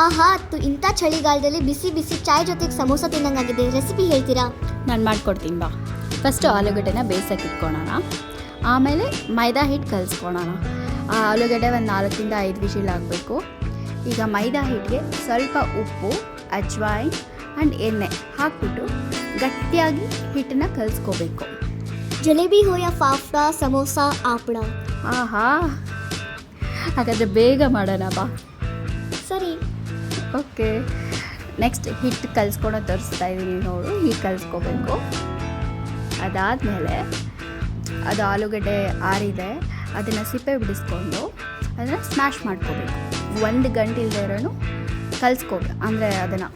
ಆಹಾ ತು ಇಂಥ ಚಳಿಗಾಲದಲ್ಲಿ ಬಿಸಿ ಬಿಸಿ ಚಾಯ್ ಜೊತೆಗೆ ಸಮೋಸ ತಿನ್ನಂಗಾಗಿದೆ. ರೆಸಿಪಿ ಹೇಳ್ತೀರಾ? ನಾನು ಮಾಡ್ಕೊಡ್ತೀನಿ ಬಾ. ಫಸ್ಟು ಆಲೂಗಡ್ಡೆನ ಬೇಯಿಸೋಕೆ ಇಟ್ಕೊಳೋಣ. ಆಮೇಲೆ ಮೈದಾ ಹಿಟ್ಟು ಕಲಿಸ್ಕೊಳೋಣ. ಆ ಆಲೂಗಡ್ಡೆ ಒಂದು ನಾಲ್ಕರಿಂದ ಐದು ವಿಷಿಲ್ ಆಗಬೇಕು. ಈಗ ಮೈದಾ ಹಿಟ್ಟಿಗೆ ಸ್ವಲ್ಪ ಉಪ್ಪು ಅಜ್ವಾಯಿನ್ ಆ್ಯಂಡ್ ಎಣ್ಣೆ ಹಾಕ್ಬಿಟ್ಟು ಗಟ್ಟಿಯಾಗಿ ಹಿಟ್ಟನ್ನು ಕಲಿಸ್ಕೋಬೇಕು. ಜಲೇಬಿ ಹೋಯ ಫಾಫ್ಡಾ ಸಮೋಸ ಆಪಡ. ಆಹಾ ಹಾಗಾದರೆ ಬೇಗ ಮಾಡೋಣ ಬಾ. ಸರಿ. ಓಕೆ. ನೆಕ್ಸ್ಟ್ ಹಿಟ್ಟು ಕಲ್ಸ್ಕೊಳೋ ತೋರಿಸ್ತಾ ಇದ್ದೀನಿ ನೋಡು ಹೀಗೆ ಕಲಿಸ್ಕೋಬೇಕು. ಅದಾದಮೇಲೆ ಅದು ಆಲೂಗಡ್ಡೆ ಆರಿದೆ ಅದನ್ನು ಸಿಪ್ಪೆ ಬಿಡಿಸ್ಕೊಂಡು ಅದನ್ನು ಸ್ಮ್ಯಾಶ್ ಮಾಡ್ಕೋಬೇಕು. ಒಂದು ಗಂಟೆ ಇಲ್ಲದೆ ಇರೋನು ಕಲಿಸ್ಕೋಬೇಕು ಅಂದರೆ ಅದನ್ನು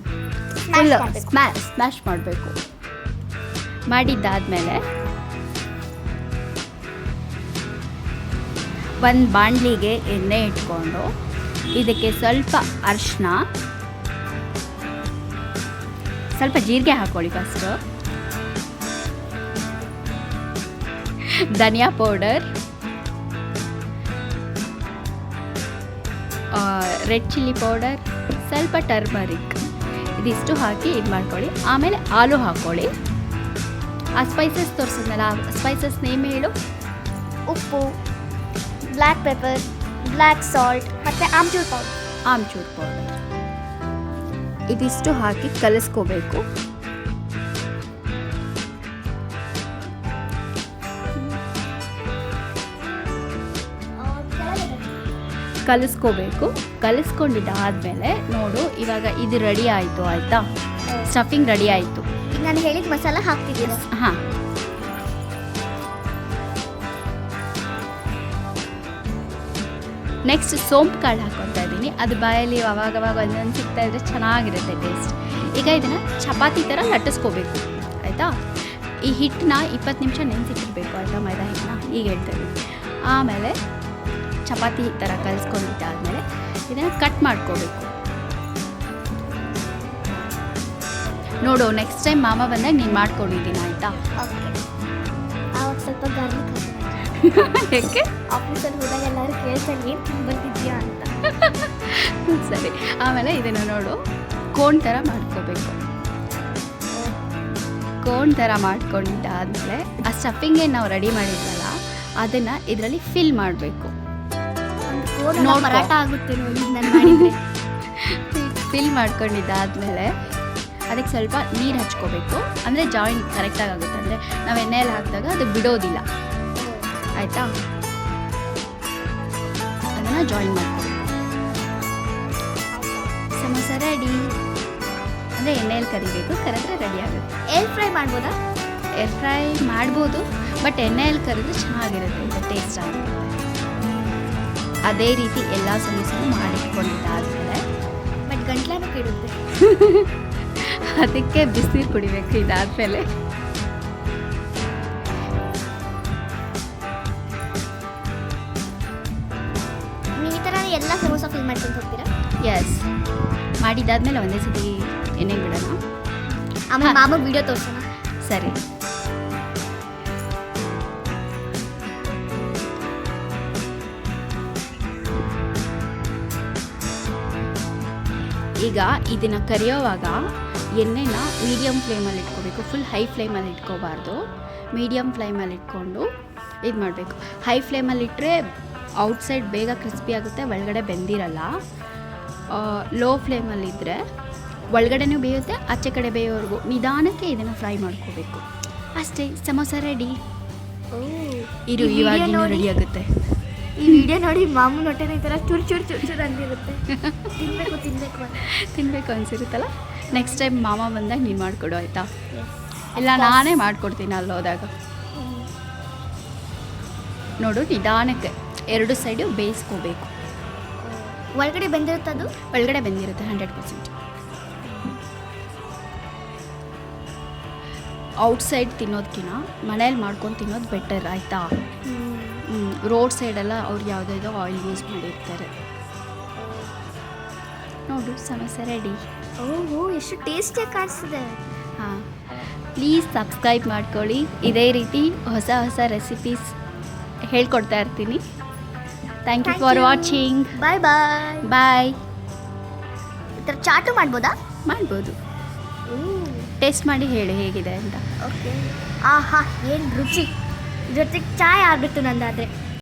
ಫುಲ್ ಸ್ಮ್ಯಾ ಸ್ಮ್ಯಾಶ್ ಮಾಡಬೇಕು. ಮಾಡಿದ್ದಾದಮೇಲೆ ಒಂದು ಬಾಣಲಿಗೆ ಎಣ್ಣೆ ಇಟ್ಕೊಂಡು ಇದಕ್ಕೆ ಸ್ವಲ್ಪ ಅರಿಶಿನ. ಸ್ವಲ್ಪ ಜೀರಿಗೆ ಹಾಕೊಳ್ಳಿ ಫಸ್ಟು ಧನಿಯಾ ಪೌಡರ್. Red chilli powder. ಸ್ವಲ್ಪ ಟರ್ಮರಿಕ್. ಇದಿಷ್ಟು ಹಾಕಿ ಇದು ಮಾಡ್ಕೊಳ್ಳಿ. ಆಮೇಲೆ ಆಲೂ ಹಾಕ್ಕೊಳ್ಳಿ ಆ ಸ್ಪೈಸಸ್ ತೋರಿಸಿದ್ನಲ್ಲ, ಆ ಸ್ಪೈಸಸ್ ನೇಮ್ ಹೇಳು? ಉಪ್ಪು ಬ್ಲ್ಯಾಕ್ ಪೆಪ್ಪರ್ ಬ್ಲ್ಯಾಕ್ ಸಾಲ್ಟ್ ಮತ್ತು ಆಮ್ಚೂರ್ ಪೌಡರ್ ಆಮ್ಚೂರ್ ಪೌಡರ್ ಇದಿಷ್ಟು ಹಾಕಿ ಕಲಿಸ್ಕೋಬೇಕು. ಕಲಿಸ್ಕೋಬೇಕು. ಕಲಿಸ್ಕೊಂಡಿದ್ದಾದ್ಮೇಲೆ ನೋಡು ಇವಾಗ ಇದು ರೆಡಿ ಆಯಿತು ಆಯಿತಾ? ಸ್ಟಫಿಂಗ್ ರೆಡಿ ಆಯಿತು. ನಾನು ಹೇಳಿದ ಮಸಾಲ ಹಾಕ್ತಿದ್ದೀನಿ ಹಾಂ. ನೆಕ್ಸ್ಟ್ ಸೋಂಪು ಕಾಳು ಹಾಕ್ಕೊತಾ ಇದ್ದೀನಿ. ಅದು ಬಾಯಲ್ಲಿ ಅವಾಗವಾಗ ಒಂದೊಂದು ಸಿಗ್ತಾ ಇದ್ರೆ ಚೆನ್ನಾಗಿರುತ್ತೆ ಟೇಸ್ಟ್ ಈಗ ಇದನ್ನು ಚಪಾತಿ ಥರ ಲಟ್ಟಿಸ್ಕೋಬೇಕು. ಆಯಿತಾ? ಈ ಹಿಟ್ಟನ್ನ ಇಪ್ಪತ್ತು ನಿಮಿಷ ನೆನೆಸಿಟ್ಟಿರಬೇಕು ಆಯಿತಾ ಮೈದಾ ಹಿಟ್ಟನ್ನ. ಈಗ ಹೇಳ್ತಾ ಇದ್ದೀನಿ ಆಮೇಲೆ ಚಪಾತಿ ಥರ ಕಲಿಸ್ಕೊಂಡಿದ್ದಾದಮೇಲೆ ಇದನ್ನು ಕಟ್ ಮಾಡ್ಕೋಬೇಕು. ನೋಡು ನೆಕ್ಸ್ಟ್ ಟೈಮ್ ಮಾಮ ಬಂದಾಗ ನೀನು ಮಾಡ್ಕೊಂಡಿದ್ದೀನಿ ಆಯಿತಾ? ಸ್ವಲ್ಪ ಯಾಕೆ? ಆಫೀಸಲ್ಲಿ ಹೋದಾಗ ಎಲ್ಲರೂ ಕೇಳ್ತಾರೆ ಏನು ಅಂತ. ಸರಿ ಆಮೇಲೆ ಇದನ್ನು ನೋಡು. ಕೋನ್ ಥರ ಮಾಡ್ಕೋಬೇಕು. ಕೋನ್ ಥರ ಮಾಡ್ಕೊಂಡಾದ್ಮೇಲೆ ಆ ಸ್ಟಫಿಂಗ್ ಏನು ನಾವು ರೆಡಿ ಮಾಡಿದ್ವಲ್ಲ ಅದನ್ನು ಇದರಲ್ಲಿ ಫಿಲ್ ಮಾಡಬೇಕು. ಆಗುತ್ತೆ ನೋಡಿ ನಾನು ಫಿಲ್ ಮಾಡ್ಕೊಂಡಿದ್ದಾದಮೇಲೆ ಅದಕ್ಕೆ ಸ್ವಲ್ಪ ನೀರು ಹಚ್ಕೋಬೇಕು. ಅಂದರೆ ಜಾಯಿಂಟ್ ಕರೆಕ್ಟಾಗಿ ಆಗುತ್ತೆ. ಅಂದರೆ ನಾವು ಎಣ್ಣೆಯಲ್ಲಿ ಹಾಕಿದಾಗ ಅದು ಬಿಡೋದಿಲ್ಲ. ಆಯಿತಾ? ಅದನ್ನು ಜಾಯಿನ್ ಮಾಡ್ಕೊಳ್ಳಿ ಸಮೋಸ ರೆಡಿ ಅಂದರೆ ಎಣ್ಣೆಯಲ್ಲಿ ಕರಿಬೇಕು ಕರೆದ್ರೆ ರೆಡಿ ಆಗುತ್ತೆ. ಏರ್ ಫ್ರೈ ಮಾಡ್ಬೋದಾ? ಏರ್ ಫ್ರೈ ಮಾಡ್ಬೋದು ಬಟ್ ಎಣ್ಣೆಯಲ್ಲಿ ಕರಿದ್ರೆ ಚೆನ್ನಾಗಿರುತ್ತೆ ಇದು ಟೇಸ್ಟ್ ಆಗುತ್ತೆ. ಅದೇ ರೀತಿ ಎಲ್ಲ ಸಮೋಸನೂ ಮಾಡಿಟ್ಕೊಂಡಿದ್ದಾದಮೇಲೆ. ಬಟ್ ಗಂಟ್ಲನೂ ಕೆಡುತ್ತೆ. ಅದಕ್ಕೆ ಬಿಸಿನೀರು ಕುಡಿಬೇಕು ಇದಾದಮೇಲೆ. ಎಲ್ಲ ಸಮೋಸ ಫಿಲ್ ಮಾಡ್ಕೊಂಡು ಹೋಗ್ತೀರಾ? ಎಸ್ ಮಾಡಿದ್ದಾದ್ಮೇಲೆ ಒಂದೇ ಸತಿ ಎಣ್ಣೆ ಬಿಡೋಣ. ಆಮೇಲೆ ಮಾಮೂಲಿ ಮಾಮ ವಿಡಿಯೋ ತೋರ್ಸೋಣ. ಸರಿ. ಈಗ ಇದನ್ನು ಕರಿಯೋವಾಗ ಎಣ್ಣೆನ ಮೀಡಿಯಮ್ ಫ್ಲೇಮಲ್ಲಿ ಇಟ್ಕೋಬೇಕು. ಫುಲ್ ಹೈ ಫ್ಲೇಮಲ್ಲಿ ಇಟ್ಕೋಬಾರ್ದು. ಮೀಡಿಯಮ್ ಫ್ಲೇಮಲ್ಲಿ ಇಟ್ಕೊಂಡು ಇದು ಮಾಡಬೇಕು ಹೈ ಫ್ಲೇಮಲ್ಲಿ ಇಟ್ಟರೆ ಔಟ್ಸೈಡ್ ಬೇಗ ಕ್ರಿಸ್ಪಿ ಆಗುತ್ತೆ ಒಳಗಡೆ ಬೆಂದಿರಲ್ಲ. ಲೋ ಫ್ಲೇಮಲ್ಲಿದ್ದರೆ ಒಳಗಡೆನೂ ಬೇಯುತ್ತೆ ಆಚೆ ಕಡೆ ಬೇಯೋವರೆಗೂ ನಿಧಾನಕ್ಕೆ ಇದನ್ನು ಫ್ರೈ ಮಾಡ್ಕೋಬೇಕು. ಅಷ್ಟೇ ಸಮೋಸ ರೆಡಿ ಇರು ಈ ಇವಾಗ ರೆಡಿ ಆಗುತ್ತೆ. ಈ ವಿಡಿಯೋ ನೋಡಿ ಮಾಮೂಲು ಹೊಟ್ಟೆನ ಈ ಥರ ಚೂರು ಚೂರು ಚೂರು ಚೂರು ಅಂದಿರುತ್ತೆ. ತಿನ್ನಬೇಕು ತಿನ್ಬೇಕು ಅಂತ. ತಿನ್ನಬೇಕು ಅನ್ಸಿರುತ್ತಲ್ಲ? ನೆಕ್ಸ್ಟ್ ಟೈಮ್ ಮಾಮ ಬಂದಾಗ ನೀನು ಮಾಡಿಕೊಡು ಆಯಿತಾ? ಇಲ್ಲ ನಾನೇ ಮಾಡ್ಕೊಡ್ತೀನಿ ಅಲ್ಲಿ ಹೋದಾಗ ನೋಡು ನಿಧಾನಕ್ಕೆ. ಎರಡು ಸೈಡು ಬೇಯಿಸ್ಕೋಬೇಕು. ಒಳಗಡೆ ಬಂದಿರುತ್ತದು ಒಳಗಡೆ ಬಂದಿರುತ್ತೆ ಹಂಡ್ರೆಡ್ ಪರ್ಸೆಂಟ್. ಔಟ್ಸೈಡ್ ತಿನ್ನೋದಕ್ಕಿಂತ ಮನೇಲಿ ಮಾಡ್ಕೊಂಡು ತಿನ್ನೋದು ಬೆಟರ್ ಆಯಿತಾ? ರೋಡ್ ಸೈಡೆಲ್ಲ ಅವ್ರು ಯಾವುದೋ ಆಯಿಲ್ ಯೂಸ್ ಮಾಡಿರ್ತಾರೆ. ನೋಡು ಸಮಸ್ಯೆ ರೆಡಿ ಓಹೋ ಎಷ್ಟು ಟೇಸ್ಟಿಯಾಗಿ ಕಾಣಿಸ್ತಿದೆ. ಹಾಂ. ಪ್ಲೀಸ್ ಸಬ್ಸ್ಕ್ರೈಬ್ ಮಾಡ್ಕೊಳ್ಳಿ. ಇದೇ ರೀತಿ ಹೊಸ ಹೊಸ ರೆಸಿಪೀಸ್ ಹೇಳ್ಕೊಡ್ತಾ ಇರ್ತೀನಿ. Thank you for. Watching bye bye bye ಥರ ಚಾಟು ಮಾಡ್ಬೋದಾ? ಮಾಡ್ಬೋದು. ಟೇಸ್ಟ್ ಮಾಡಿ ಹೇಳಿ ಹೇಗಿದೆ ಅಂತ. ಓಕೆ ಆಹಾ ಏನು ರುಚಿ. ಜೊತೆಗೆ ಚಾಯ್ ಆಗುತ್ತೆ ನಂದಾದರೆ.